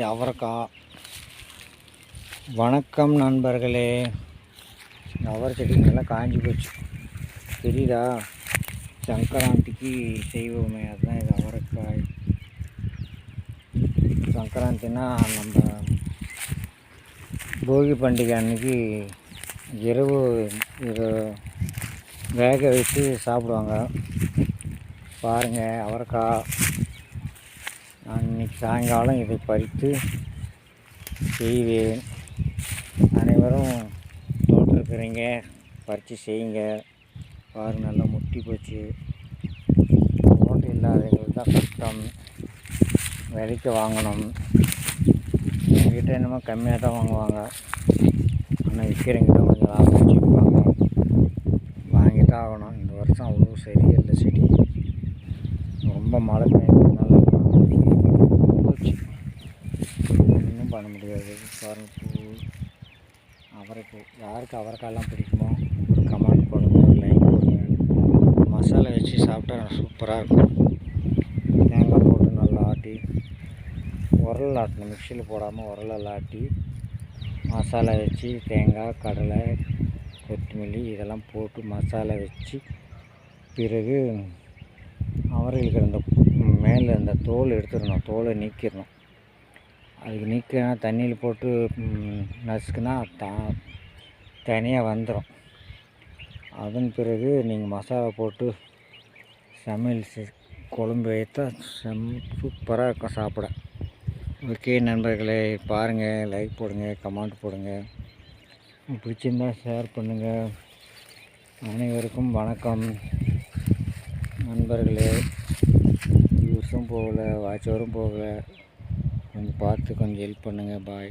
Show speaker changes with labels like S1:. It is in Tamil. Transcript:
S1: இது அவரைக்காய். வணக்கம் நண்பர்களே. இந்த அவரை செடி நல்லா காஞ்சி போச்சு. தெரியுதா? சங்கராந்திக்கு செய்வோமே அதுதான் இது அவரைக்காய். சங்கராந்தினா நம்ம போகி பண்டிகை அன்னைக்கு இரவு இது வேக வச்சு சாப்பிடுவாங்க. பாருங்கள் அவரைக்காய். நான் இன்னைக்கு சாயங்காலம் இதை பறித்து செய்வேன். அனைவரும் தோட்டம் பறித்து செய்யுங்க. பாரு நல்லா முட்டி போச்சு. தோட்டம் இல்லாதவங்களுக்கு தான் கஷ்டம். விலைக்கு வாங்கணும். எங்ககிட்ட என்னமோ கம்மியாக தான் வாங்குவாங்க. ஆனால் விற்கிறவங்க தான் கொஞ்சம் லாபம் வச்சுக்குவாங்க. வாங்கி தான் ஆகணும். இந்த வருஷம் அவ்வளோ சரியில்லை செடி. ரொம்ப மழை பெய்யும் முடியாது. பாருங்கள் பூ அவரைப்பூ யாருக்கு அவரைக்காயெல்லாம் பிடிக்குமோ ஒரு கமெண்ட் போடுங்க ஒரு லைக் போடுங்க. மசாலா வச்சு சாப்பிட்டா சூப்பராக இருக்கும். தேங்காய் போட்டு நல்லா ஆட்டி உரல் ஆட்டணும். மிக்சியில் போடாமல் உரலில் ஆட்டி மசாலா வச்சு தேங்காய் கடலை கொத்தமல்லி இதெல்லாம் போட்டு மசாலா வச்சு பிறகு அவரைகளுக்கு அந்த மேலே அந்த தோல் எடுத்துடணும். தோலை நீக்கிடணும். அதுக்கு நீக்கினா தண்ணியில் போட்டு ம், நசுக்குனா தா தனியாக வந்துடும் அதன் பிறகு நீங்கள் மசாலா போட்டு சமையல் செ- குழம்பு வைத்தா செம் சூப்பராக இருக்கும் சாப்பிட. ஓகே நண்பர்களே பாருங்கள் லைக் போடுங்க கமெண்ட் போடுங்க. பிடிச்சிருந்தா ஷேர் பண்ணுங்கள் அனைவருக்கும் வணக்கம். நண்பர்களே யூஸும் போகல வாட்சவரும் போகலை. கொஞ்சம் பார்த்து கொஞ்சம் ஹெல்ப் பண்ணுங்கள் பாய்